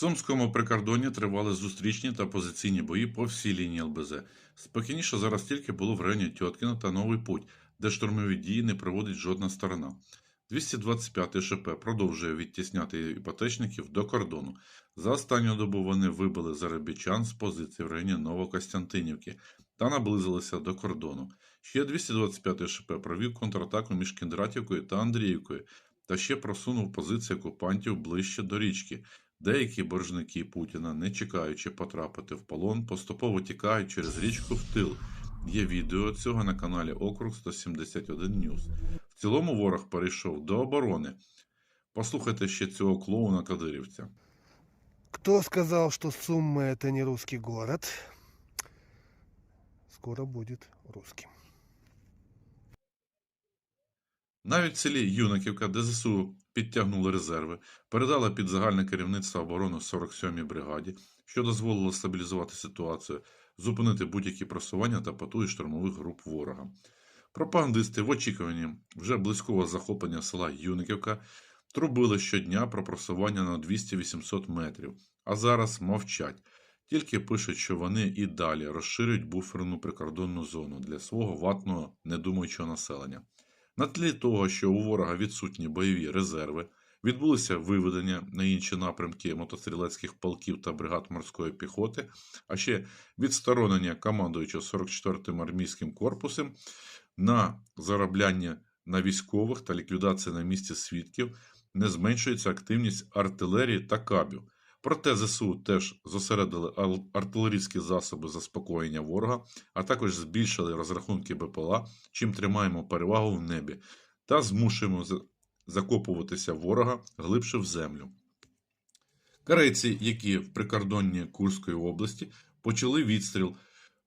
Сумському прикордонні тривали зустрічні та позиційні бої по всій лінії ЛБЗ. Спокійніше зараз тільки було в районі Тьоткіна та Новий Путь, де штурмові дії не проводить жодна сторона. 225 ШП продовжує відтісняти іпотечників до кордону. За останню добу вони вибили заробітчан з позицій в районі Новокостянтинівки та наблизилися до кордону. Ще 225 ШП провів контратаку між Кіндратівкою та Андріївкою та ще просунув позиції окупантів ближче до річки. Деякі боржники Путіна, не чекаючи потрапити в полон, поступово тікають через річку в тил. Є відео цього на каналі Округ 171 News. В цілому ворог перейшов до оборони. Послухайте ще цього клоуна кадирівця. Кто сказал, что Сумма это не русский город? Скоро будет русским. Навіть в селі Юнаківка, де ЗСУ підтягнули резерви, передала під загальне керівництво оборони 47-й бригаді, що дозволило стабілізувати ситуацію, зупинити будь-які просування та потуги штурмових груп ворога. Пропагандисти в очікуванні вже близького захоплення села Юниківка трубили щодня про просування на 200-800 метрів, а зараз мовчать. Тільки пишуть, що вони і далі розширюють буферну прикордонну зону для свого ватного недумаючого населення. На тлі того, що у ворога відсутні бойові резерви, відбулися виведення на інші напрямки мотострілецьких полків та бригад морської піхоти, а ще відсторонення командуючого 44-м армійським корпусом на заробляння на військових та ліквідацію на місці свідків, не зменшується активність артилерії та кабів. Проте ЗСУ теж зосередили артилерійські засоби заспокоєння ворога, а також збільшили розрахунки БПЛА, чим тримаємо перевагу в небі, та змушуємо закопуватися ворога глибше в землю. Корейці, які в прикордонні Курської області, почали відстріл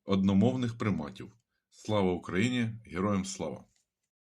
одномовних приматів. Слава Україні! Героям слава!